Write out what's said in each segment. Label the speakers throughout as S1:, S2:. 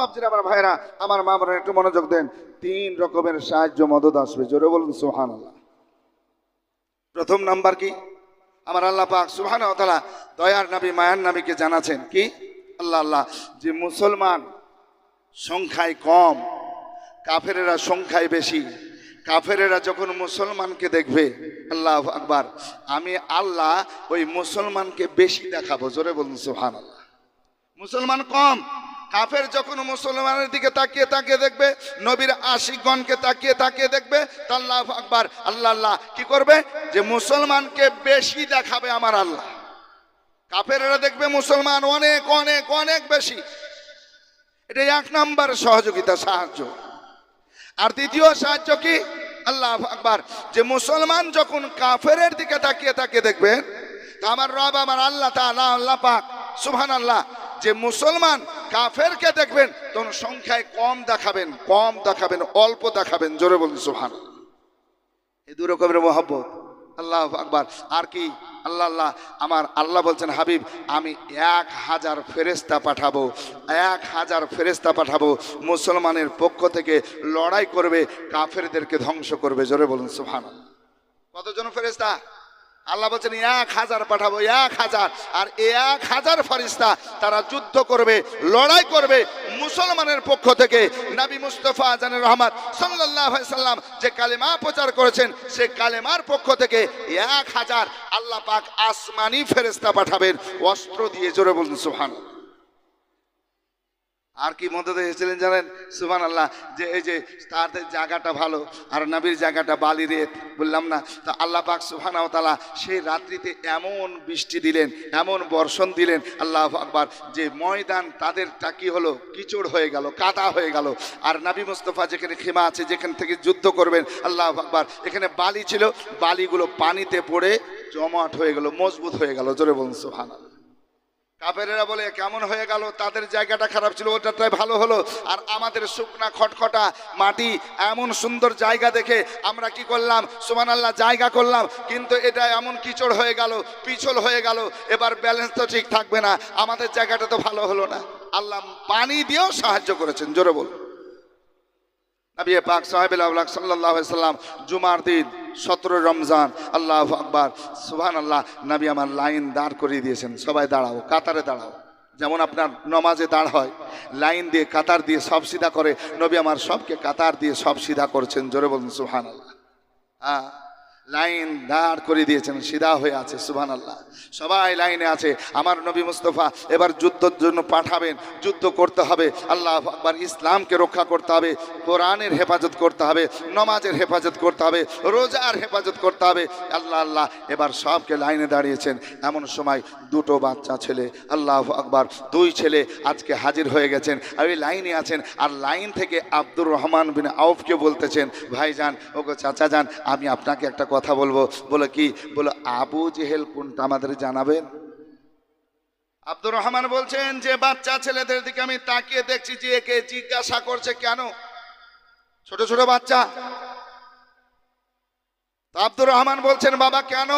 S1: ভাবছেন আমার ভাইরা আমার মা বোনেরা একটু মনোযোগ দেন। তিন রকমের সাহায্য মদত আসবে, জোরে বলুন সুহান আল্লাহ প্রথম নাম্বার কি? আমার আল্লাহ পাক সুহান দয়ার নবী, মায়ার নবীকে জানাছেন কি? আল্লাহ আল্লাহ, যে মুসলমান সংখ্যায় কম, কাফেরেরা সংখ্যায় বেশি, কাফেরেরা যখন মুসলমানকে দেখবে, আল্লাহ আকবার, আমি আল্লাহ ওই মুসলমানকে বেশি দেখাবো, জোরে বলুন সুহান আল্লাহ মুসলমান কম কাফের যখন মুসলমানের দিকে তাকিয়ে তাকিয়ে দেখবে, নবীর আশিকগণকে তাকিয়ে তাকিয়ে দেখবে তা আল্লাহ আকবার, আল্লাহ আল্লাহ, কি করবে? যে মুসলমানকে বেশি দেখাবে আমার আল্লাহ। কাফেরেরা দেখবে মুসলমান অনেক অনেক অনেক বেশি। এটা এক নাম্বার সহযোগিতা, সাহায্য। আর দ্বিতীয় সাহায্য কি? আল্লাহ আকবার। যে মুসলমান যখন কাফেরের দিকে তাকিয়ে তাকিয়ে দেখবেন তা আমার রব, আমার আল্লাহ, তাআলা, আল্লাহ আল্লাহ পাক সুবহান আল্লাহ যে মুসলমান কাফেরকে দেখবেন তখন সংখ্যায় কম দেখাবেন কম দেখাবেন অল্প দেখাবেন জোরে বলুন সুবহান এই দু রকমের মোহাব্বত। আল্লাহ আকবার। আর কি? আল্লাহ আল্লাহ আমার আল্লাহ বলছেন হাবিব আমি এক হাজার ফেরেস্তা পাঠাবো এক হাজার ফেরেস্তা পাঠাবো মুসলমানের পক্ষ থেকে লড়াই করবে কাফেরদেরকে ধ্বংস করবে জোরে বলুন সুহান কতজন ফেরেস্তা আল্লাহ বলছেন, এক হাজার পাঠাবো, এক হাজার। আর এক হাজার ফারিস্তা তারা যুদ্ধ করবে, লড়াই করবে মুসলমানের পক্ষ থেকে। নাবি মুস্তফা আজানের রহমান সাল্লাহ সাল্লাম যে কালেমা প্রচার করেছেন, সে কালেমার পক্ষ থেকে এক হাজার আল্লাহ পাক আসমানি ফেরেস্তা পাঠাবেন। অস্ত্র দিয়ে জোরে বলুন সুহান আর কি মদত এসেছিলেন জানেন? সুবান আল্লাহ যে এই যে তাদের জায়গাটা ভালো আর নবীর জায়গাটা বালি রেত বললাম না, তো আল্লাহ পাক সুবহানাহু তাআলা সেই রাত্রিতে এমন বৃষ্টি দিলেন, এমন বর্ষণ দিলেন, আল্লাহ আকবার, যে ময়দান তাদেরটা কি হলো? কিচড় হয়ে গেল, কাদা হয়ে গেল। আর নবী মুস্তফা যেখানে খেমা আছে, যেখান থেকে যুদ্ধ করবেন, আল্লাহ আকবার, এখানে বালি ছিল, বালিগুলো পানিতে পড়ে জমাট হয়ে গেল, মজবুত হয়ে গেল। জোরে বলুন সুবহানাল্লাহ। কাফেরেরা বলে, কেমন হয়ে গেল? তাদের জায়গাটা খারাপ ছিল ওটাটাই ভালো হলো। আর আমাদের শুকনা খটখটা মাটি এমন সুন্দর জায়গা দেখে আমরা কি করলাম? সুমান আল্লাহ জায়গা করলাম। কিন্তু এটা এমন কিচড় হয়ে গেল, পিছল হয়ে গেল, এবার ব্যালেন্স তো ঠিক থাকবে না। আমাদের জায়গাটা তো ভালো হলো না। আল্লাহ পানি দিয়েও সাহায্য করেছেন, জোরে বল নবী পাক সাহেব সাল্লাহ সাল্লাম জুমার দিন সতেরো রমজান, আল্লাহ আকবার সুহান আল্লাহ নবী আমার লাইন দাঁড় করিয়ে দিয়েছেন, সবাই দাঁড়াও, কাতারে দাঁড়াও। যেমন আপনার নমাজে দাঁড় হয়, লাইন দিয়ে কাতার দিয়ে সব সিধা করে, নবী আমার সবকে কাতার দিয়ে সব সিধা করছেন, জোরে বলুন সুহান আল্লাহ হ্যাঁ। লাইন দাঁড় করে দিয়েছেন, সিধা হয়ে আছে সুবান আল্লাহ সবাই লাইনে আছে, আমার নবী মুস্তফা এবার যুদ্ধের জন্য পাঠাবেন, যুদ্ধ করতে হবে, আল্লাহ আকবার, ইসলামকে রক্ষা করতে হবে, কোরআনের হেফাজত করতে হবে, নমাজের হেফাজত করতে হবে, রোজার হেফাজত করতে হবে। আল্লাহ আল্লাহ, এবার সবকে লাইনে দাঁড়িয়েছেন, এমন সময় দুটো বাচ্চা ছেলে, আল্লাহ আকবার, দুই ছেলে আজকে হাজির হয়ে গেছেন, আর ওই লাইনে আছেন, আর লাইন থেকে আব্দুর রহমান বিন আউফকে বলতেছেন, ভাইজান, ওগো চাচা যান, আমি আপনাকে একটা কথা বলব। বলো কি? বলো, আবু জেহেল কোনটা আমাদের জানাবেন? আব্দুর রহমান বলছেন যে, বাচ্চা ছেলেদের দিকে আমি তাকিয়ে দেখছি যে একে জিজ্ঞাসা করছে কেন? ছোট ছোট বাচ্চা। আব্দুর রহমান বলছেন, বাবা, কেন?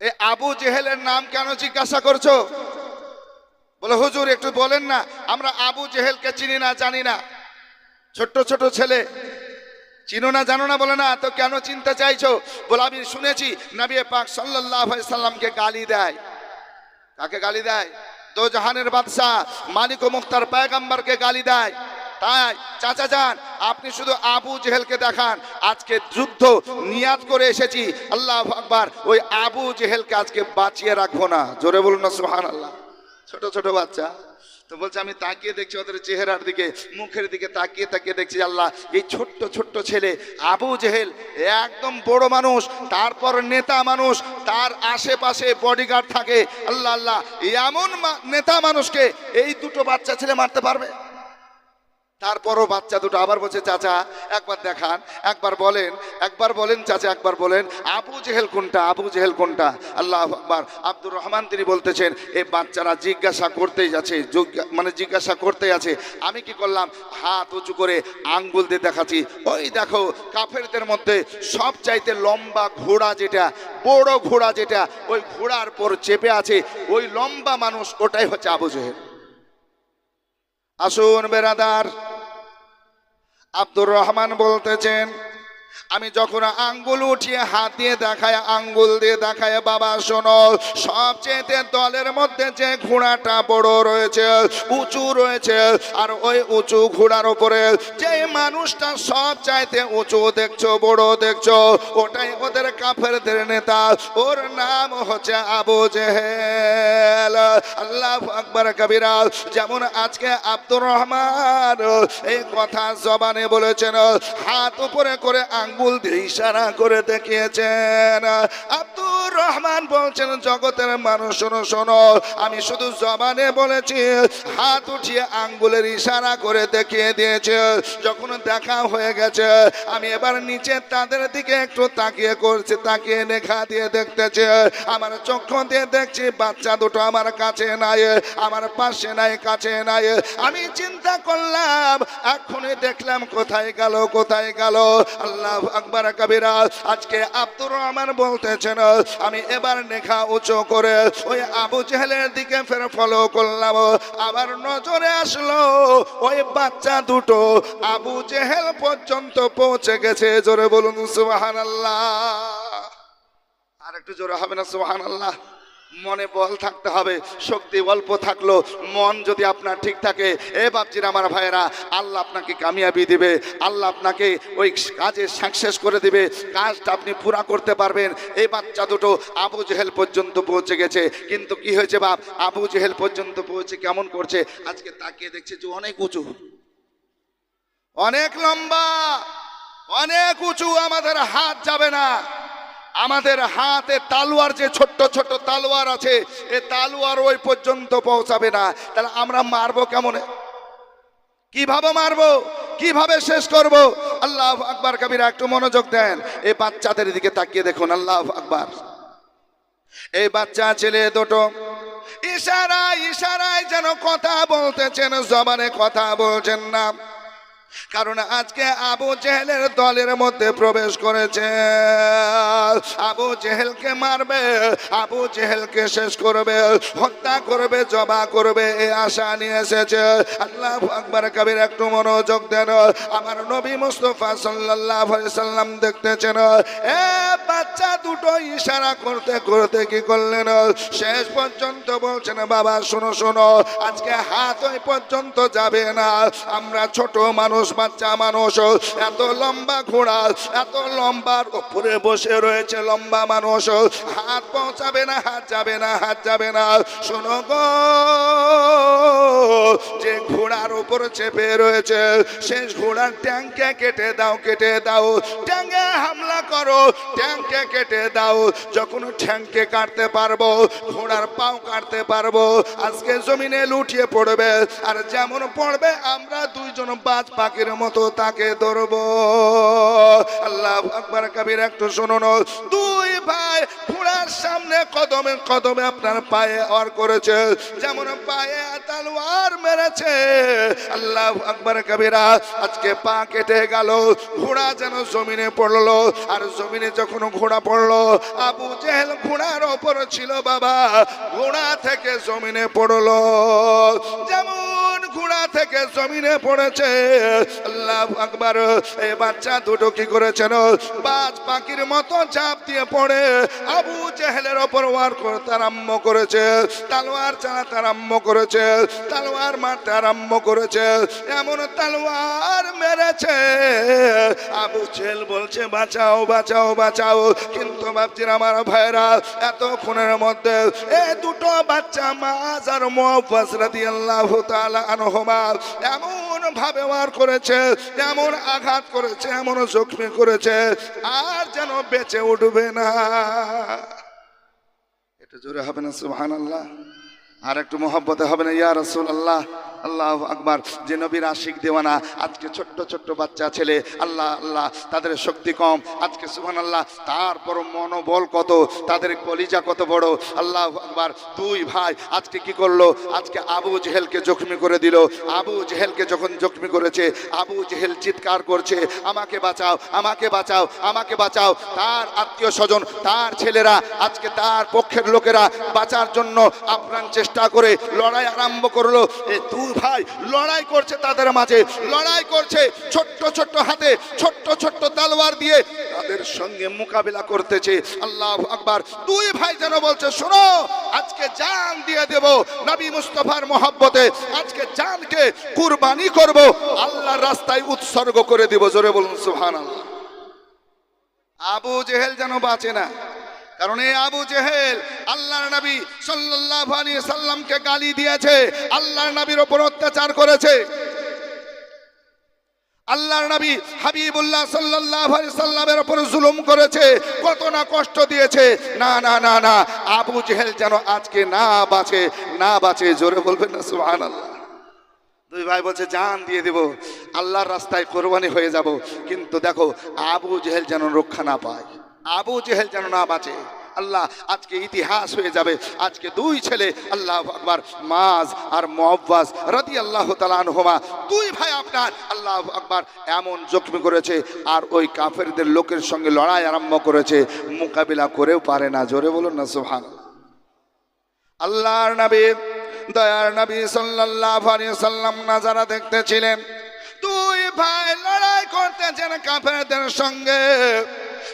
S1: এ আবু জেহেলের নাম কেন জিজ্ঞাসা করছ? বলে, হুজুর, একটু বলেন না। আমরা আবু জেহেলকে চিনি না, জানি না। ছোট্ট, ছোট ছেলে। চিনো না, জানো না, বলে না, তো কেন চিনতে চাইছো? বলে, আমি শুনেছি নবী পাক সাল্লাহ সাল্লামকে গালি দেয়। কাকে গালি দেয়? দো জাহানের বাদশাহ মালিক ও মুক্তার পায়গাম্বারকে গালি দেয়। তাই, চাচা যান, আপনি শুধু আবু জেহেলকে দেখান। আজকে যুদ্ধ নিয়াত করে এসেছি। আল্লাহ আকবার, ওই আবু জেহেলকে আজকে বাঁচিয়ে রাখব না। জোরে বলুন না সুহান আল্লাহ ছোট ছোট বাচ্চা। তো বলছে, আমি তাকিয়ে দেখছি ওদের চেহারার দিকে, মুখের দিকে তাকিয়ে তাকিয়ে দেখছি আল্লাহ, এই ছোট্ট ছোট্ট ছেলে আবু জেহেল, একদম বড় মানুষ, তারপর নেতা মানুষ, তার আশেপাশে বডিগার্ড থাকে। আল্লাহ আল্লাহ, এমন নেতা মানুষকে এই দুটো বাচ্চা ছেলে মারতে পারবে? তারপরও বাচ্চা দুটো আবার বলছে, চাচা, একবার দেখান, একবার বলেন একবার বলেন, চাচা, একবার বলেন, আবু জেহেল কোনটা, আবু জেহেল কোনটা? আল্লাহ আকবার। আব্দুর রহমান তিনি বলতেছেন এই বাচ্চারা জিজ্ঞাসা করতেই যাচ্ছে মানে জিজ্ঞাসা করতেই আছে। আমি কি করলাম? হাত উঁচু করে আঙ্গুল দিয়ে দেখাচ্ছি। ওই দেখো, কাফেরদের মধ্যে সব চাইতে লম্বা ঘোড়া যেটা, বড় ঘোড়া যেটা, ওই ঘোড়ার পর চেপে আছে, ওই লম্বা মানুষ ওটাই হচ্ছে আবু জেহেল। আসুন বেরাদার আব্দুর রহমান বলতেছেন আমি যখন আঙ্গুল উঠিয়ে হাত দিয়ে দেখায় আঙ্গুল দিয়ে দেখায় বাবা শোনো সবচেয়ে দলের মধ্যে যে ঘোড়াটা বড় রয়েছে, উঁচু রয়েছে, আর ওই উঁচু ঘোড়ার উপরে যে মানুষটা সব চাইতে উঁচু দেখছ, বড় দেখছ, ওটাই ওদের কাফেরদের নেতা। ওর নাম হচ্ছে আবু জেহেল। আল্লাহ আকবর কবিরা। যেমন আজকে আব্দুর রহমান এই কথা জবানে বলেছেন, হাত উপরে করে আঙ্গুল দিয়ে ইশারা করে দেখিয়েছেন আব্দুর রহমান বলছেন, জগতের মানুষ, শোনো শোনো, আমি শুধু জবানে বলেছি, হাত উঠিয়ে আঙ্গুলের ইশারা করে দেখিয়ে দিয়েছে। যখন দেখা হয়ে গেছে, আমি এবার নিচে তাদের দিকে একটু তাকিয়ে করছি, তাকিয়ে লেখা দিয়ে দেখতেছে, আমার চক্ষু দিয়ে দেখছি, বাচ্চা দুটো আমার কাছে নাই, আমার পাশে নাই, কাছে নাই। আমি চিন্তা করলাম, এখনই দেখলাম, কোথায় গেল কোথায় গেল? আল্লাহ আকবর, কবিরা। আজকে আব্দুর রহমান বলতেছেন আমি এবার নেখা উঁচু করে ওই আবু জেহেলের দিকে ফের ফলো করলাম। আবার নজরে আসলো ওই বাচ্চা দুটো। আবু জেহেল পর্যন্ত পৌঁছে গেছে। জোরে বলুন সুবাহান আল্লাহ আর একটু জোরে হবে না সুবাহান আল্লাহ মনে বল থাকতে হবে, শক্তি অল্প থাকল, মন যদি আপনার ঠিক থাকে, এ বাপজির আমার ভাইয়েরা, আল্লাহ আপনাকে কামিয়াবি দিবে, আল্লাহ আপনাকে ওই কাজে সাকসেস করে দিবে, কাজটা আপনি পুরা করতে পারবেন। এই বাচ্চা দুটো আবু জেহেল পর্যন্ত পৌঁছে গেছে। কিন্তু কি হয়েছে বাপ? আবু জেহেল পর্যন্ত পৌঁছে কেমন করছে? আজকে তাকিয়ে দেখছে যে অনেক উঁচু। অনেক লম্বা। অনেক উঁচু, আমাদের হাত যাবে না। আমাদের হাতে তালোয়ার যে ছোট্ট ছোট্ট তালোয়ার আছে, এ তালোয়ার ওই পর্যন্ত পৌঁছাবে না। তাহলে আমরা মারবো কেমন? কীভাবে মারবো? কীভাবে শেষ করব? আল্লাহ আকবার কবিরা, একটু মনোযোগ দেন। এই বাচ্চাদের দিকে তাকিয়ে দেখুন, আল্লাহ আকবার। এই বাচ্চা, ছেলে, দুটো। ইশারায় ইশারায় যেন কথা বলতেছেন, জবানে কথা বলছেন না। কারণ আজকে আবু জেহেলের দলের মধ্যে প্রবেশ করেছে। আবু জেহেলকে মারবে, আবু জেহেলকে শেষ করবে, হত্যা করবে, জবা করবে এই আশা নিয়ে এসেছে। আল্লাহ আকবর, কবির একটু মনোযোগ দেন। আমার নবী মুস্তফা সাল্লাহ সাল্লাম দেখতেছেন, এ বাচ্চা দুটো ইশারা করতে করতে কি করলেন? শেষ পর্যন্ত বলছেন, বাবা, শোনো শোনো, আজকে হাত ওই পর্যন্ত যাবে না। আমরা ছোট মানুষ বাচ্চা মানুষ, এত লম্বা ঘোড়া এত লম্বার উপরে বসে রয়েছে লম্বা মানুষ। হাত পৌঁছাবে না, হাত যাবে না, হাত যাবে না। শোনো গো, যে ঘোড়ার উপর চেপে রয়েছে, শেষ ঘোড়ার ট্যাঙ্কে কেটে দাও কেটে দাও। ট্যাঙ্কে হামলা করো ট্যাঙ্কে কেটে দাও। যখন ট্যাঙ্কে কাটতে পারব, ঘোড়ার পাও কাটতে পারব, আজকে জমিনে লুটিয়ে পড়বে। আর যেমন পড়বে, আমরা দুইজন বাজ পাখির মতো তাকে ধরবো। আল্লাহ আকবর কবির একটু শুনুন। দুই ভাই ঘোড়ার সামনে কদমে কদমে আপনার পায়ে অর করেছে। যেমন পায়ে তালোয়ার মেরেছে। আল্লাহ আকবর কবিরা, আজকে পা কেটে গেল। ঘোড়া যেন জমিনে পড়ল। আর জমিনে যখন ঘোড়া পড়ল, আবু জেহেল ঘোড়ার ওপর ছিল বাবা। ঘোড়া থেকে জমিনে পড়ল। যেমন ঘোড়া থেকে জমিনে পড়েছে। আল্লাহ আকবার। এই বাচ্চা দুটো কি করেছেন? বাজ পাখির মতো চাপ দিয়ে পড়ে। আবু জেহেলের ওপর ওয়ার করতে আরম্ভ করেছে। তালোয়ার চালাতে আরম্ভ করেছে। তালোয়ার মারতে আরম্ভ করেছে। এমন তালোয়ার মেরেছে। আবু জেহেল বলছে, বাঁচাও বাঁচাও বাঁচাও। কিন্তু ভাবছিলাম আমার ভাইরা, এত খুনের মধ্যে এ দুটো বাচ্চা মাছ আর মোহাম্মদ রাদিয়াল্লাহু তাআলা আনহুমা এমন ভাবে ওয়ার করেছে, এমন আঘাত করেছে, এমন জখমি করেছে, আর যেন বেঁচে উঠবে না। এটা জোরে হবে না সুহান আল্লাহ আর একটু মহব্বতে হবে না, ইয়া রসুল আল্লাহ আল্লাহ আকবার। যে নবীর আশিক দেওয়ানা, আজকে ছোট্ট ছোট্ট বাচ্চা ছেলে, আল্লাহ আল্লাহ, তাদের শক্তি কম। আজকে সুহান আল্লাহ তারপর মনোবল কত, তাদের কলিজা কত বড়। আল্লাহ আকবার, দুই ভাই আজকে কি করল? আজকে আবু জেহেলকে জখমি করে দিল। আবু জেহেলকে যখন জখমি করেছে, আবু জেহেল চিৎকার করছে, আমাকে বাঁচাও আমাকে বাঁচাও আমাকে বাঁচাও। তার আত্মীয় স্বজন, তার ছেলেরা, আজকে তার পক্ষের লোকেরা বাঁচার জন্য আপ্রাণ চেষ্টা করে লড়াই আরম্ভ করল। এ দুই ভাই লড়াই করছে তাদের মাঝে, লড়াই করছে ছোট্ট ছোট্ট হাতে, ছোট্ট ছোট্ট তালোয়ার দিয়ে তাদের সঙ্গে মোকাবিলা করতেছে। আল্লাহ আকবার। দুই ভাই যেন বলছে, শোনো, আজকে জান দিয়ে দেব নবী মুস্তফার মহাব্বতে। আজকে জানকে কুরবানি করব, আল্লাহর রাস্তায় উৎসর্গ করে দিব। জোরে বলুন, সুবহানাল্লাহ। আবু জেহেল যেন বাঁচে না। কারণ এই আবু জেহেল আল্লাহর নবী সাল্লাল্লাহু আলাইহি সাল্লামকে গালি দিয়েছে, আল্লাহর নবীর ওপর অত্যাচার করেছে। আল্লাহর নবী হাবিবুল্লাহ সাল্লাল্লাহু আলাইহি সাল্লামের উপর জুলুম করেছে, কত না কষ্ট দিয়েছে। না না না না, আবু জেহেল যেন আজকে না বাঁচে না বাঁচে, জোরে বলবেন না, সুবহানাল্লাহ। দুই ভাই বলছে, জান দিয়ে দেব, আল্লাহর রাস্তায় কোরবানি হয়ে যাব, কিন্তু দেখো আবু জেহেল যেন রক্ষা না পায়। আবু জেহেল যেন না বাঁচে। আল্লাহ, আজকে ইতিহাস হয়ে যাবে। আজকে দুই ছেলে, আল্লাহ আকবার, মাজ আর মোহব্বাস রাদি আল্লাহ তালানহমা দুই ভাই আপনার, আল্লাহ আকবার, এমন জখমি করেছে আর ওই কাফেরদের লোকের সঙ্গে লড়াই আরম্ভ করেছে। মোকাবিলা করেও পারে না, জোরে বলুন না সোহান আল্লাহর নবী, দয়ার নবী সাল্লাল্লাহু আলাইহি সাল্লাম নাজারা দেখতেছিলেন, দুই ভাই লড়াই করতেছেন কাফেরদের সঙ্গে।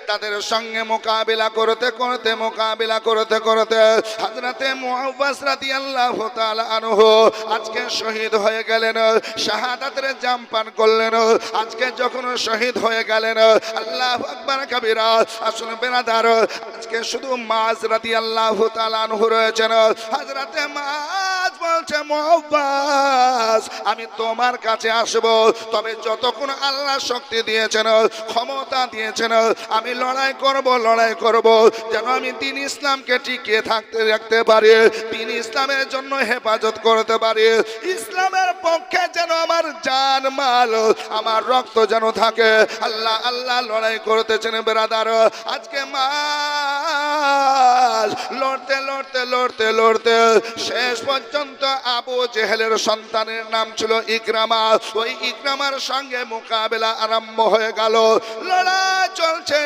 S1: তাদের সঙ্গে মোকাবিলা করতে করতে, মোকাবিলা করতে করতে হযরতে মুআওয়াজ রাদিয়াল্লাহু তাআলা আনহু আজকে শহীদ হয়ে গেলেন, শাহাদাতের জাম পান করলেন, আজকে যখন শহীদ হয়ে গেলেন, আল্লাহ আকবার কবিরা, আসুন বেরাদার আজকে শুধু মাজ রাদিয়াল্লাহু তাআলা আনহু রয়েছেন হাজরাতে মাজ বলছে, মুআওয়াজ, আমি তোমার কাছে আসব। তবে যতক্ষণ আল্লাহ শক্তি দিয়েছেন, ক্ষমতা দিয়েছেন আমি লড়াই করব লড়াই করব। যেন আমি দিন ইসলামকে টিকিয়ে থাকতে, রাখতে পারি, দিন ইসলামের জন্য হেফাজত করতে পারি। ইসলামের পক্ষে যেন আমার জান মাল, আমার রক্ত যেন থাকে। আল্লাহ আল্লাহ লড়াই করতেছেন, বেরাদার। আজকে মাস লড়তে লড়তে লড়তে লড়তে শেষ পর্যন্ত আবু জেহেলের সন্তানের নাম ছিল ইকরামা। ওই ইকরামার সঙ্গে মোকাবেলা আরম্ভ হয়ে গেল। লড়াই চলছে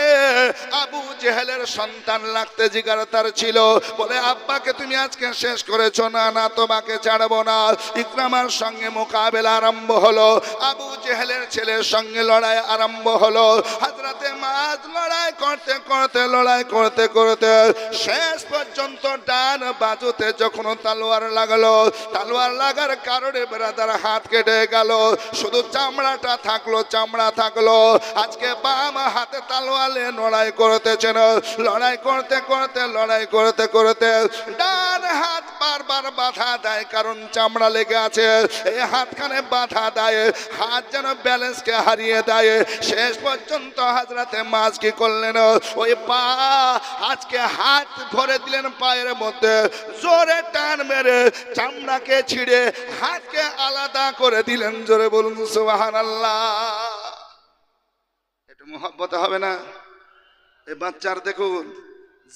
S1: আবু জেহেলের সন্তান লাগতে জিগার তার ছিল। বলে, আব্বাকে তুমি আজকে শেষ করেছ। না না, তোমাকে ছাড়বো না। ইকরামার সঙ্গে মোকাবেলা আরম্ভ হলো। আবু জেহেলের ছেলের সঙ্গে লড়াই আরম্ভ হলো। হাজরাতে মাছ লড়াই করতে করতে, লড়াই করতে করতে শেষ পর্যন্ত ডান বাজুতে যখন তালোয়ার লাগল, তালোয়ার লাগার কারণে বেড়াদার হাত কেটে গেল। শুধু চামড়াটা থাকল, চামড়া থাকল। আজকে বাম হাতে তালোয়ালে লড়াই করতেছেন লড়াই করতে করতে, লড়াই করতে করতে ডান হাত বারবার বাধা দেয়, কারণ চামড়া লেগে আছে। এই হাতখানে বাধা দেয়, হাত যেন ব্যালেন্সকে হারিয়ে দেয়। শেষ পর্যন্ত হাজরাতে মাছ কি করলেন? ওই পা আজকে হাত ধরে দিলেন পায়ের মধ্যে। জোরে টান মেরে চামড়াকে ছিঁড়ে হাতকে আলাদা করে দিলেন। জোরে বলুন সুবাহান আল্লাহ একটু মোহব্বত হবে না? এই বাচ্চার দেখুন,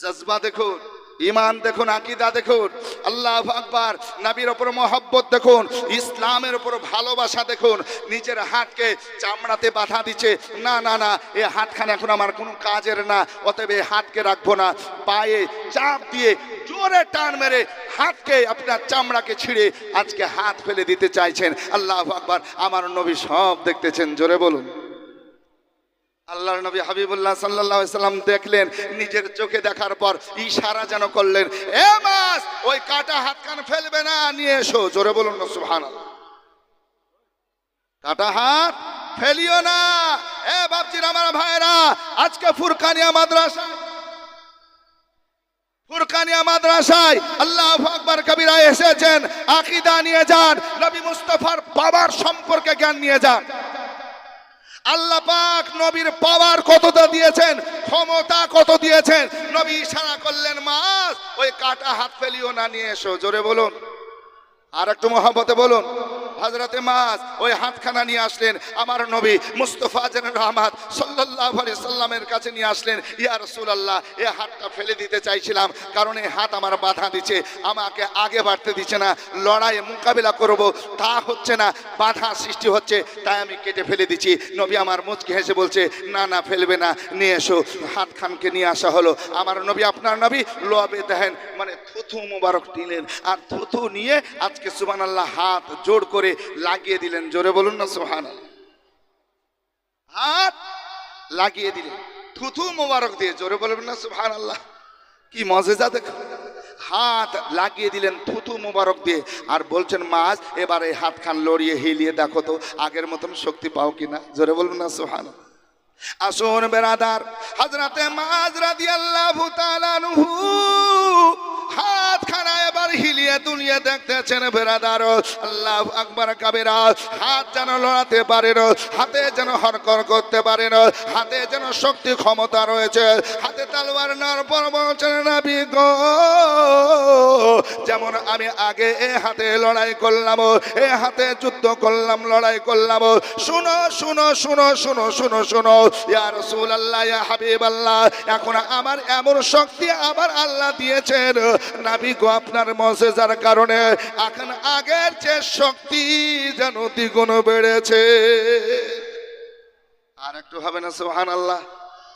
S1: জজবা দেখুন, ইমান দেখুন, আকিদা দেখুন, আল্লাহ আকবার, নবীর ওপর মহব্বত দেখুন, ইসলামের ওপর ভালোবাসা দেখুন, নিজের হাতকে চামড়াতে বাধা দিচ্ছে। না না না এই হাতখানে এখন আমার কোনো কাজের না, অতএব এই হাতকে রাখব না। পায়ে চাপ দিয়ে জোরে টান মেরে হাতকে আপনার চামড়াকে ছিঁড়ে আজকে হাত ফেলে দিতে চাইছেন। আল্লাহ আকবার, আমার নবী সব দেখতেছেন, জোরে বলুন। আল্লাহর নবী হাবিবুল্লাহ সাল্লাহ সাল্লাম দেখলেন, নিজের চোখে দেখার পর ইশারা যেন করলেন, এ মাস ওই কাটা হাত কান ফেলবে না, নিয়ে এসো। জোরে বলুন না সুবহান কাটা হাত ফেলিও না। এ বাপজির আমার ভাইরা, আজকে ফুরকানিয়া মাদ্রাসা ফুরকানিয়া মাদ্রাসায় আল্লাহ আকবর কবিরা এসেছেন, আকিদা নিয়ে যান, নবী মুস্তফার বাবার সম্পর্কে জ্ঞান নিয়ে যান। আল্লাহ পাক নবীর পাওয়ার কতটা দিয়েছেন? ক্ষমতা কত দিয়েছেন? নবী ইশারা করলেন মাছ ওই কাটা হাত ফেলিও না, নিয়ে এসো। জোরে বলুন। আর একটু মহাব্বতে বলুন। হাজরাতে মাস ওই হাতখানা নিয়ে আসলেন। আমার নবী মুস্তফা যেন রহমাত সাল্লাহ আলি সাল্লামের কাছে নিয়ে আসলেন, ইয়া রসুলাল্লাহ, এ হাতটা ফেলে দিতে চাইছিলাম, কারণ এই হাত আমার বাধা দিচ্ছে, আমাকে আগে বাড়তে দিচ্ছে না লড়াই মোকাবিলা করব, তা হচ্ছে না, বাধা সৃষ্টি হচ্ছে, তাই আমি কেটে ফেলে দিচ্ছি। নবী আমার মুচকে হেসে বলছে, না না, ফেলবে না, নিয়ে এসো। হাত খানকে নিয়ে আসা হলো। আমার নবী, আপনার নবী লোয়াবে দেখেন মানে থুথু মুবারক নিলেন আর থুথু নিয়ে আজকে সুবান আল্লাহ হাত জোর করে লাগিয়ে দিলেন। জোরে বলুন না সুহান হাত লাগিয়ে দিলেন। থুথু মুবারক দিয়ে, জোরে বলবেন না সুহান আল্লাহ কি মজেজা দেখো। হাত লাগিয়ে দিলেন থুথু মুবারক দিয়ে। আর বলছেন, মাছ, এবার এই হাত খান লড়িয়ে, হিলিয়ে দেখো তো, আগের মতন শক্তি পাও কিনা। জোরে বলুন না সুহান আসুন বেরাদার হজরতে মাজ রাদি আল্লাহ হাত খানা এবার হিলিয়ে দুলিয়ে দেখতেছেন বেরাদার। আল্লাহ আকবর কাবেরা। হাত যেন লড়াতে পারেন, হাতে যেন হরকর করতে পারেন, হাতে যেন শক্তি ক্ষমতা রয়েছে। হাতে তালবার নার যেমন আমি আগে এ হাতে লড়াই করলাম, এ হাতে যুদ্ধ করলাম, লড়াই করলাম, শুনো শুনো শুনো শুনো শুনো শুনো, ইয়া রসুল আল্লাহ ইয়া হাবিব আল্লাহ এখন আমার এমন শক্তি আবার আল্লাহ দিয়েছেন। নাবি আপনার মসেজার কারণে এখন আগের যে শক্তি যেন দ্বিগুণ বেড়েছে। আর একটু হবে না সোহান আল্লাহ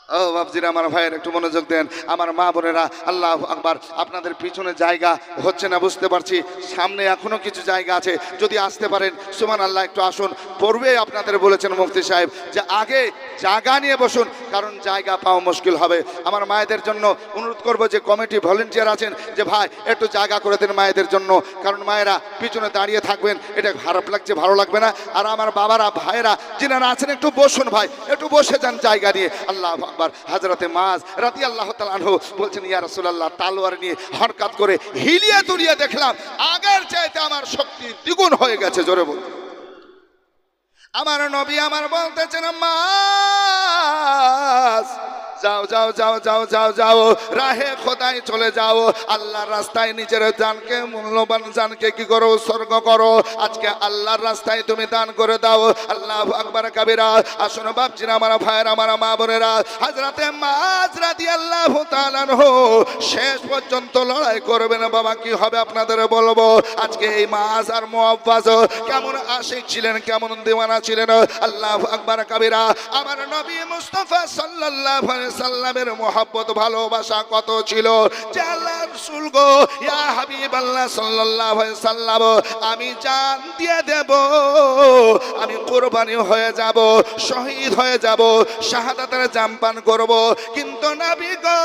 S1: ও বাবজিরা আমার ভাইয়ের একটু মনোযোগ দেন। আমার মা বোনেরা, আল্লাহ আকবার, আপনাদের পিছনে জায়গা হচ্ছে না বুঝতে পারছি। সামনে এখনও কিছু জায়গা আছে, যদি আসতে পারেন সুমান আল্লাহ একটু আসুন। পূর্বে আপনাদের বলেছেন মুফতি সাহেব যে আগে জায়গা নিয়ে বসুন, কারণ জায়গা পাওয়া মুশকিল হবে। আমার মায়েদের জন্য অনুরোধ করব যে কমিটি ভলেন্টিয়ার আছেন, যে ভাই, একটু জায়গা করে দেন মায়েদের জন্য, কারণ মায়েরা পিছনে দাঁড়িয়ে থাকবেন, এটা খারাপ লাগছে, ভালো লাগবে না। আর আমার বাবারা, ভাইয়েরা, যিনারা আছেন, একটু বসুন ভাই, একটু বসে যান জায়গা নিয়ে। আল্লাহ আকবার হাজরতে মাজ রাতি আল্লাহ তালহ বলছেন, ইয়া রসুল্লাহ তালোয়ার নিয়ে হরকাত করে হিলিয়ে তুলিয়ে দেখলাম, আগের চাইতে আমার শক্তি দ্বিগুণ হয়ে গেছে, জোরে বল আমার নবী আমার বলতেছেন মাস যাও যাও যাও যাও যাও যাও। রাহে খোদাই চলে যাও। আল্লাহর রাস্তায় নিজের জানকে, মূল্যবান জানকে কি করো? উৎসর্গ করো। আজকে আল্লাহর রাস্তায় তুমি দান করে দাও। আল্লাহ আকবার কাবিরা। আসুন বাপজিরা, আমার ভাইয়ের, আমার মা বোনেরা। হাজরাতে মাজরাতি আল্লাহ তাআলাহ শেষ পর্যন্ত লড়াই করবেন। বাবা, কি হবে আপনাদের বলব? আজকে এই মাস আর মুআব্বাস কেমন আশিক ছিলেন, কেমন দিওয়ানা ছিলেন? আল্লাহ আকবার কাবিরা। আমার নবী মুস্তাফা সাল্লাল্লাহু সাল্লামের মোহাব্বত, ভালোবাসা কত ছিল? আমি জান দিয়ে দেব, আমি কোরবানি হয়ে যাব, শহীদ হয়ে যাব, শাহাদাতের জামপান করব। কিন্তু নবী গো,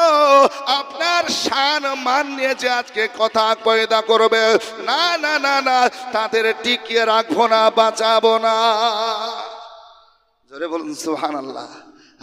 S1: আপনার শান মান নিয়ে যে আজকে কথা পয়দা করবে, না না না না, তাদের টিকিয়ে রাখব না, বাঁচাবো না। জোরে বলুন সুহান আল্লাহ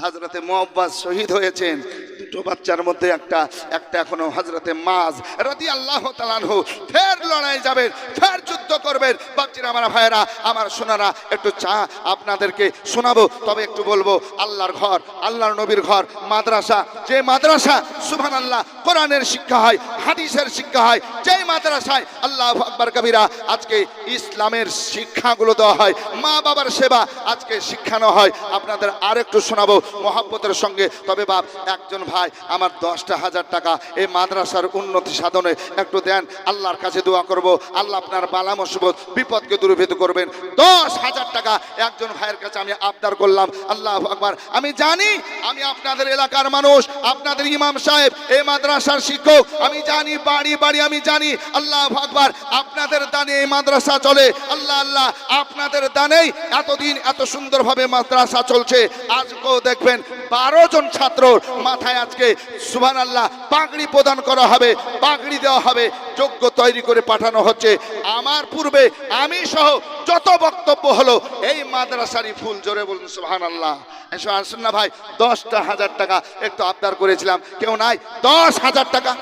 S1: হাজরতে মোহাব্বাস শহীদ হয়েছেন। দুটো বাচ্চার মধ্যে একটা একটা এখনও হাজরতে মাজ রাদি আল্লাহ তালানহু ফের লড়াই যাবেন, ফের যুদ্ধ করবেন। বাচ্চিরা আমার ভাইয়েরা, আমার সোনারা, একটু চা আপনাদেরকে শোনাবো, তবে একটু বলব, আল্লাহর ঘর, আল্লাহর নবীর ঘর, মাদ্রাসা, যে মাদ্রাসা সুবহান আল্লাহ কোরআনের শিক্ষা হয়, হাদিসের শিক্ষা হয়, যেই মাদ্রাসায় আল্লাহ আকবর কবিরা, আজকে ইসলামের শিক্ষাগুলো দেওয়া হয় মা বাবার সেবা আজকে শিক্ষানো হয়। আপনাদের আর একটু শোনাবো মহাব্বতের সঙ্গে। তবে বাপ, একজন ভাই, আমার দশটা হাজার টাকা এই মাদ্রাসার উন্নতি সাধনে একটু দেন, আল্লাহর কাছে দোয়া করব। আল্লাহ আপনার বালা মুসিবত, বিপদকে দূরীভূত করবেন। দশ হাজার টাকা একজন ভাইয়ের কাছে আমি আবদার করলাম। আল্লাহ আকবার। আমি জানি, আমি আপনাদের এলাকার মানুষ, আপনাদের ইমাম সাহেব, এই মাদ্রাসার শিক্ষক। আমি জানি, বাড়ি বাড়ি আমি জানি। আল্লাহ আকবার। আপনাদের দানে এই মাদ্রাসা চলে। আল্লাহ আল্লাহ, আপনাদের দানেই এতদিন এত সুন্দরভাবে মাদ্রাসা চলছে। আজকেও দেখবেন বারো জন ছাত্র মাথায় আজকে সুবান আল্লাহ পাগড়ি প্রদান করা হবে, পাগড়ি দেওয়া হবে, যোগ্য তৈরি করে পাঠানো হচ্ছে। আমার পূর্বে আমি সহ যত বক্তব্য হলো, এই মাদ্রাসারই ফুল জোরে বলুন সুহান আল্লাহ আসুন না ভাই, দশটা হাজার টাকা একটু আবদার করেছিলাম। কেউ নাই? দশ হাজার টাকা।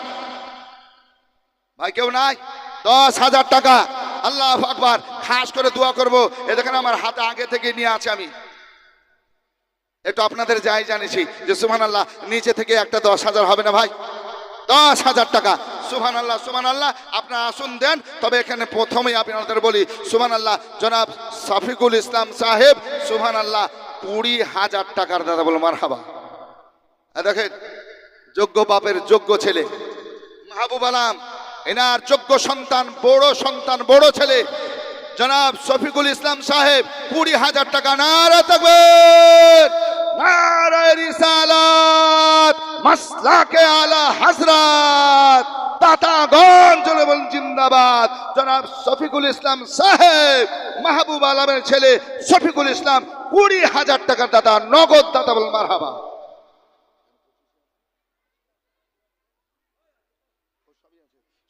S1: ভাই, কেউ নাই? দশ হাজার টাকা। আল্লাহ আকবার, খাস করে দোয়া করব। এ দেখেন আমার হাতে আগে থেকে নিয়ে আছে আমি। একটু আপনাদের যাই জানিছি যে সুমান আল্লাহ নিচে থেকে একটা দশ হাজার হবে না ভাই? দশ হাজার টাকা। সুহান আল্লাহ সুহান আল্লাহ আপনার আসুন দেন। তবে এখানে প্রথমেই আপনাদের বলি সুহান আল্লাহ জনাব সাফিকুল ইসলাম সাহেব সুহান আল্লাহ কুড়ি হাজার টাকার দাদা বলো মার হাবা দেখেন, যোগ্য বাপের যোগ্য ছেলে। মাহবুব আলাম, এনার যোগ্য সন্তান, বড় সন্তান, বড় ছেলে। জনাব শফিকুল ইসলাম সাহেব, কুড়ি হাজার টাকা নারা নারায় রিসালাত, মাসলাকে আলা হাজরাত দাতাগঞ্জ চলে জিন্দাবাদ। জনাব শফিকুল ইসলাম সাহেব, মাহবুব আলমের ছেলে শফিকুল ইসলাম, কুড়ি হাজার টাকার দাতা, নগদ দাতা বলুন, মারহাবা।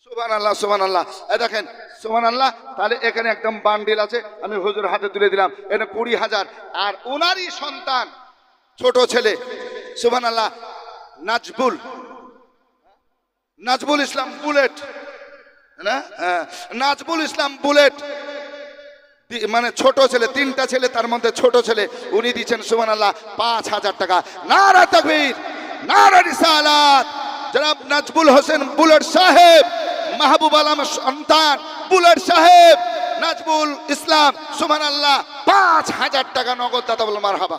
S1: সুবান আল্লাহ সুবান আল্লাহ দেখেন সুবান আল্লাহ তাহলে এখানে একদম বান্ডিল আছে, আমি হুজুর হাতে তুলে দিলাম এটা কুড়ি হাজার। আর ওনারই সন্তান ছোট ছেলে সুবান আল্লাহ নাজবুল। নাজবুল ইসলাম বুলেট। হ্যাঁ। নাজবুল ইসলাম বুলেট। মানে ছোট ছেলে, তিনটা ছেলে, তার মধ্যে ছোট ছেলে, উনি দিচ্ছেন সুমান আল্লাহ পাঁচ হাজার টাকা। নারা তকবীর, নারা রিসালাত। জনাব নাজবুল হোসেন বুলেট সাহেব, মাহবুব আলম সন্তান বুলেট সাহেব, নাজবুল ইসলাম সুমান আল্লাহ পাঁচ হাজার টাকা নগদ দাতা বল মার হাবা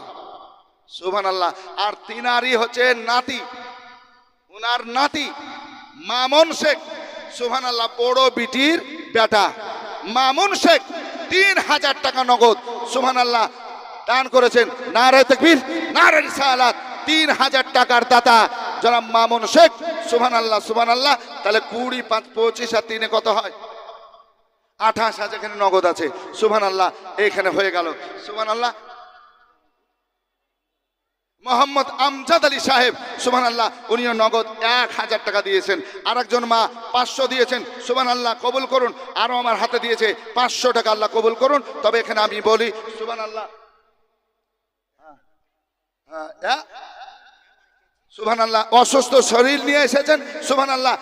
S1: সুমান আল্লাহ আর তিনারই হচ্ছে নাতি। উনার নাতি মামুন শেখ। সুহান আল্লাহ বড় বিটির বেটা। মামুন শেখ, তিন হাজার টাকা নগদ। সুহান আল্লাহ দান করেছেন নারে তকবীর, নারে রিসালাত। তিন হাজার টাকার দাতা। জনাব মামুন শেখ সুহান আল্লাহ সুহান আল্লাহ তাহলে কুড়ি, পাঁচ, পঁচিশ আর তিনে কত হয়? আঠাশ হাজার এখানে নগদ আছে। সুহান আল্লাহ এখানে হয়ে গেল। সুহান আল্লাহ মোহাম্মদ আমজাদ আলী সাহেব সুবান আল্লাহ উনিও নগদ এক হাজার টাকা দিয়েছেন। আর একজন মা পাঁচশো দিয়েছেন সুবান আল্লাহ কবুল করুন। আরও আমার হাতে দিয়েছে পাঁচশো টাকা, আল্লাহ কবুল করুন। তবে এখানে আমি বলি সুবান আল্লাহ সুবান আল্লাহ অসুস্থ শরীর নিয়ে এসেছেন সুবান আল্লাহ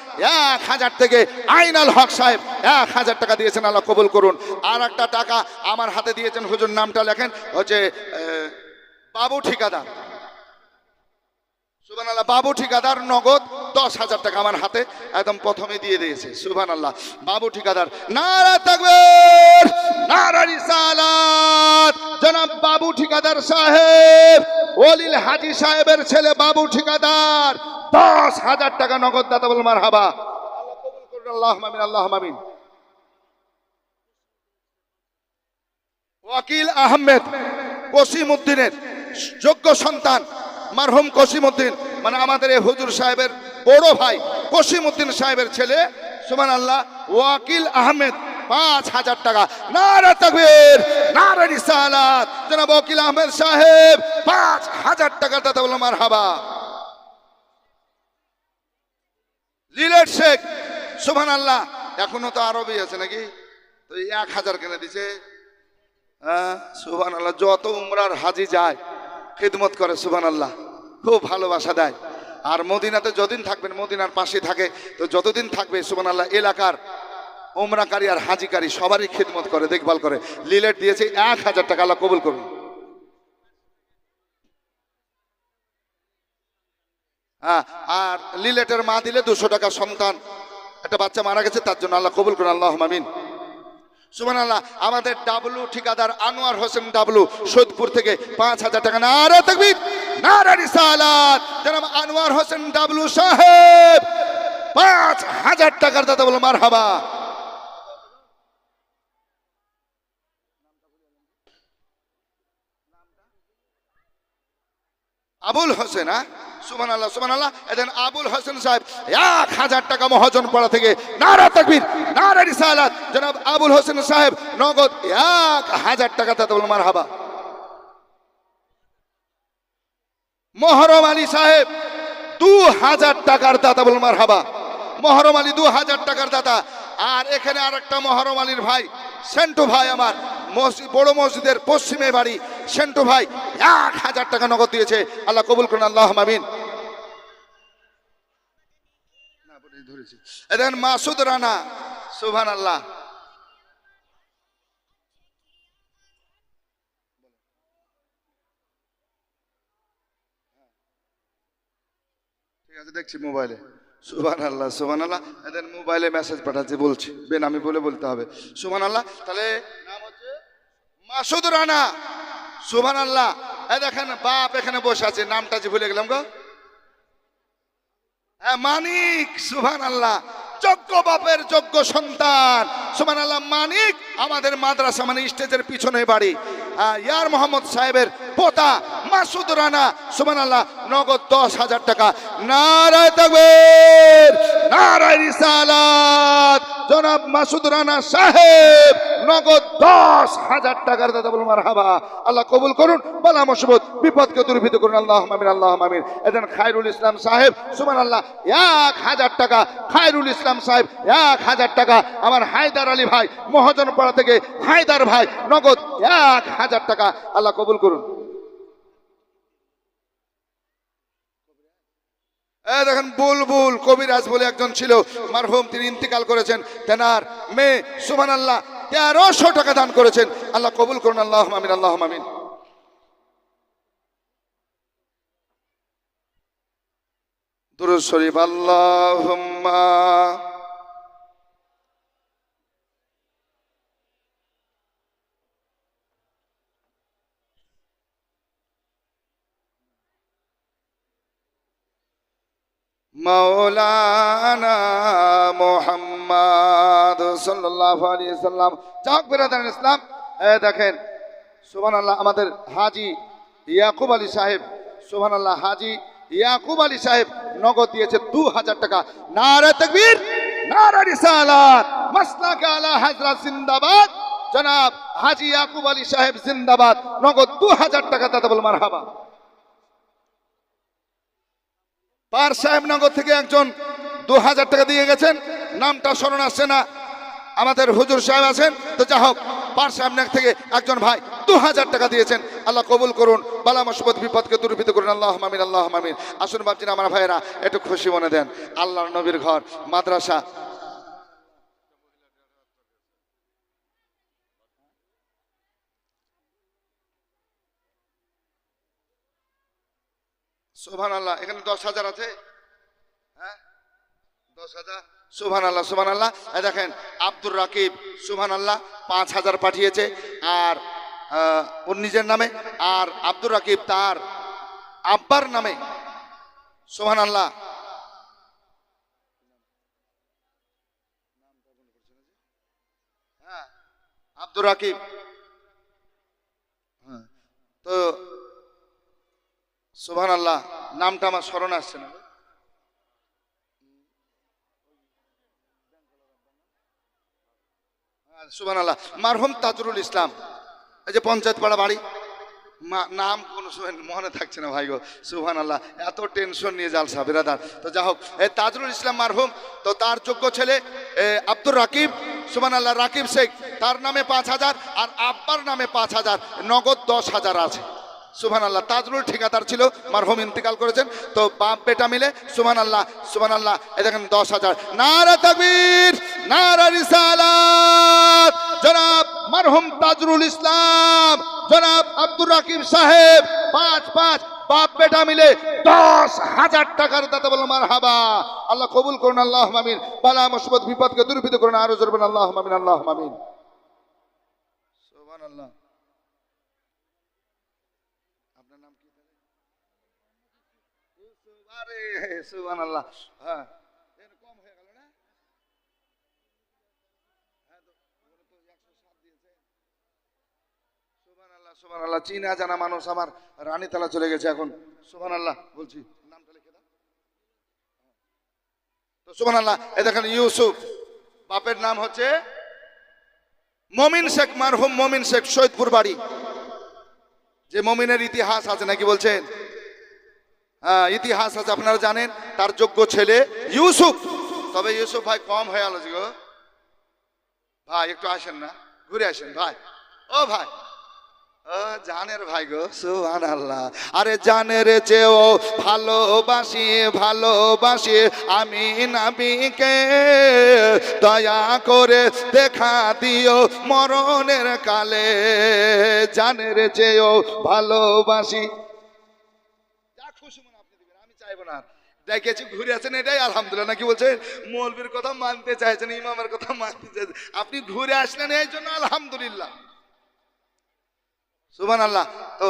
S1: এক হাজার থেকে আইনাল হক সাহেব, এক হাজার টাকা দিয়েছেন, আল্লাহ কবুল করুন। আর একটা টাকা আমার হাতে দিয়েছেন, হুজুর নামটা লেখেন, হচ্ছে বাবু ঠিকাদার। সুবান আল্লাহ বাবু ঠিকাদার নগদ দশ হাজার টাকা আমার হাতে, একদম প্রথমে দিয়ে দিয়েছে সুবান আল্লাহ বাবু ঠিকাদার, নারা থাকবে জনাব বাবু ঠিকাদার সাহেব, ওলিল হাজি সাহেবের ছেলে বাবু ঠিকাদার, দশ হাজার টাকা নগদ দাতা বল মার হাবা আল্লাহ মামিন আল্লাহ মামিন ওয়াকিল আহমেদ কসিম উদ্দিনের যোগ্য সন্তান, মারহুম কসিম উদ্দিন মানে আমাদের এই হুজুর সাহেবের বড় ভাই কসিম উদ্দিন সাহেবের ছেলে সুমান আল্লাহ ওয়াকিল আহমেদ, পাঁচ হাজার টাকা। নারা তকবীর, নারা রিসালাত। জনাব ওয়াকিল আহমেদ সাহেব, পাঁচ হাজার টাকা দাদা বললাম আর হাবা লিলেট শেখ সুবহান আল্লাহ এখনও তো আরবই আছে নাকি? তো এক হাজার কেনে দিছে। হ্যাঁ সুবহান আল্লাহ যত উমরার হাজি যায়, খিদমত করে সুবহান আল্লাহ খুব ভালোবাসা দেয়। আর মদিনাতে যতদিন থাকবেন, মদিনার পাশে থাকে, তো যতদিন থাকবে সুবহান আল্লাহ এলাকার ওমরাকারী আর হাজিকারী সবারই খিদমত করে, দেখভাল করে। লিলেট দিয়েছে এক হাজার টাকা, আল্লাহ কবুল করুন। হ্যাঁ আর লিলেটের মা দিলে দুশো টাকা সন্তান। একটা বাচ্চা মারা গেছে, তার জন্য আল্লাহ কবুল করুন আল্লাহ মামিন সুমান আল্লাহ আমাদের ডাবলু ঠিকাদার আনোয়ার হোসেন ডাবলু সৈদপুর থেকে পাঁচ হাজার টাকা। নারা তকবির! নারা রিসালাত। জনাব আনোয়ার হোসেন ডাবলু সাহেব, পাঁচ হাজার টাকার দাদা বলো মার হাবা আবুল হোসেন হ্যাঁ সুমান আল্লাহ সুমান আল্লাহ এদিন আবুল হোসেন সাহেব, এক হাজার টাকা মহাজন পড়া থেকে নারা তকবির, নারা রিসালাত। জনাব আবুল হোসেন সাহেব, নগদ এক হাজার টাকা তাতে বলুন মার হাবা মহরম আলী সাহেব দু হাজার টাকার দাতা বলুন মার হাবা মহরম আলী দু হাজার টাকার দাতা। আর এখানে আর একটা মহরম আলীর ভাই, সেন্টু ভাই আমার। মসজিদ, বড় মসজিদের পশ্চিমে বাড়ি। সেন্টু ভাই এক হাজার টাকা নগদ দিয়েছে। আল্লাহ কবুল করুন, আল্লাহ মামিন এদেন মাসুদ রানা সুভান আল্লাহ দেখছি মোবাইলে। সুবান আল্লাহ সুবান আল্লাহ এদের মোবাইলে মেসেজ পাঠাচ্ছে, বলছি। বেন, আমি বলে বলতে হবে। সুবান আল্লাহ তাহলে নাম হচ্ছে মাসুদ রানা। সুবান আল্লাহ এ দেখেন, বাপ এখানে বসে আছে, নামটা যে ভুলে গেলাম গো। হ্যাঁ মানিক সুভান আল্লাহ যোগ্য বাপের যোগ্য সন্তান। সুমান আল্লাহ মানিক, আমাদের মাদ্রাসা মানে স্টেজের পিছনে বাড়ি। ইয়ার মোহাম্মদ সাহেবের পোতা, মাসুদ রানা সুমান আল্লাহ নগদ দশ হাজার টাকা। নারায় তকবীর, নারায় রিসালাত। জনাব মাসুদ রানা সাহেব, নগদ দশ হাজার টাকার দাদা বলুন হাবা আল্লাহ কবুল করুন, বালা মুসিবত, বিপদকে দূরীভূত করুন আল্লাহ মামিন আল্লাহ মামিন এজন খায়রুল ইসলাম সাহেব সুমান আল্লাহ এক হাজার টাকা। খায়রুল ইসলাম সাহেব, এক হাজার টাকা। আমার হায়দার আলী ভাই, মহাজনপাড়া থেকে হায়দার ভাই, নগদ এক হাজার টাকা। আল্লাহ কবুল করুন। দেখেন বুলবুল কবিরাজ বলে একজন ছিল, মারহুম তিনি ইন্তিকাল করেছেন। তেনার মেয়ে সুমান আল্লাহ তেরোশো টাকা দান করেছেন। আল্লাহ কবুল করুন আল্লাহ মামিন আল্লাহ মামিন দুরুদ শরীফ, আল্লাহুম্মা মৌলানা মোহাম্মদ সাল্লাল্লাহু আলাইহি সাল্লাম যাক বিরাদান ইসলাম, এ দেখেন, সুবহানাল্লাহ, আমাদের হাজি ইয়াকুব আলী সাহেব, সুবহানাল্লাহ, হাজি ইয়াকুব আলী সাহেব নগদ দিয়েছে দু হাজার টাকা। নারে তকবীর, নারে রিসালাত। মাসলাক আলা হযরত জিন্দাবাদ। জনাব হাজি ইয়াকুব আলী সাহেব জিন্দাবাদ। নগদ দু হাজার টাকা, দাদা বল মারহাবা। পার সাহেবনগর থেকে একজন দু হাজার টাকা দিয়ে গেছেন। নামটা স্মরণ আসছে না। আমাদের হুজুর সাহেব আছেন। তো যা হোক, পার সাহেবনগর থেকে একজন ভাই দু হাজার টাকা দিয়েছেন। আল্লাহ কবুল করুন। বালা মুসবত, বিপদকে দুর্বৃত করুন। আল্লাহ মামিন আল্লাহ মামিন আসুন ভাবছেন আমার ভাইয়েরা, একটু খুশি মনে দেন। আল্লাহ নবীর ঘর, মাদ্রাসা সোভান আল্লাহ এখানে দশ হাজার আছে? হ্যাঁ? দশ হাজার? সুভান আল্লাহ সুভান আল্লাহ দেখেন, আব্দুর রাকিব সুভান আল্লাহ পাঁচ হাজার পাঠিয়েছে। আর ওর নিজের নামে, আর আব্দুর রাকিব তার আব্বার নামে। সুভান আল্লাহ হ্যাঁ আব্দুর রাকিব। হ্যাঁ তো সুভান আল্লাহ নামটা আমার স্মরণ আসছে না। সুবান আল্লাহ মারহুম তাজরুল ইসলাম এই যে পঞ্চায়েত পাড়া বাড়ি নাম কোনো সময় মনে থাকছে না ভাই গো সুহান আল্লাহ এত টেনশন নিয়ে জালসা বিরাদার। তো যা হোক এই তাজরুল ইসলাম মারহুম তো তার যোগ্য ছেলে এ, আব্দুর রাকিব সুবান আল্লাহ রাকিব শেখ তার নামে পাঁচ হাজার আর আব্বার নামে পাঁচ হাজার নগদ দশ হাজার আছে। সুবহান আল্লাহ তাজরুল ঠিকাদার ছিল, মারহুম ইন্তিকাল করেছেন। তো বাপ বেটা মিলে সুবহান আল্লাহ সুবহান আল্লাহ এ দেখেন দশ হাজার। নারা তাকবীর, নারা রিসালাত। জনাব মারহুম তাজরুল ইসলাম, জনাব আব্দুর রাকিব সাহেব, পাঁচ পাঁচ, বাপ বেটা মিলে দশ হাজার টাকার দাতা বললাম আর হাবা আল্লাহ কবুল করুন আল্লাহ মামিন বালা, মুসিবত, বিপদকে দূরীভূত করুন, আরও জোরবেন আল্লাহ মামিন আল্লাহ মামিন সুবহান আল্লাহ আপনার নাম কি তাহলে? আরে সুবহানাল্লাহ। হ্যাঁ। এর কম হয়ে গেল না? হ্যাঁ তো ওখানে তো 107 দিয়েছে। সুবহানাল্লাহ সুবহানাল্লাহ। চীনা জানা মানুষ আমার রানীতলা চলে গেছে এখন। সুবহানাল্লাহ বলছি। নামটা লিখে দাও। তো সুবহানাল্লাহ এই দেখেন ইউসুফ। বাপের নাম হচ্ছে মমিন শেখ মারহুম মমিন শেখ সৈয়দপুর বাড়ি। যে মমিনের ইতিহাস আছে নাকি বলছেন? হ্যাঁ ইতিহাস আছে, আপনারা জানেন, তার যোগ্য ছেলে ইউসুফ। তবে ইউসুফ ভাই কম হয়ে গেল গো ভাই, একটু আসেন না, ঘুরে আসেন, ভাই। ও ভাই, ও জানের ভাই গো সুহান আল্লাহ আরে জানের চেয়েও ভালোবাসি ভালোবাসি আমি নাবিকে। দয়া করে দেখা দিও মরণের কালে। জানের চেয়েও ভালোবাসি যা খুশি মনে আপনি দিবেন আমি চাইব না আর। দেখেছি, ঘুরে আছেন এটাই, আলহামদুলিল্লাহ। নাকি বলছে মৌলবীর কথা মানতে চাইছেন, ইমামের কথা মানতে চাইছেন। আপনি ঘুরে আসলেন এই জন্য, আলহামদুলিল্লাহ। সুবান আল্লাহ তো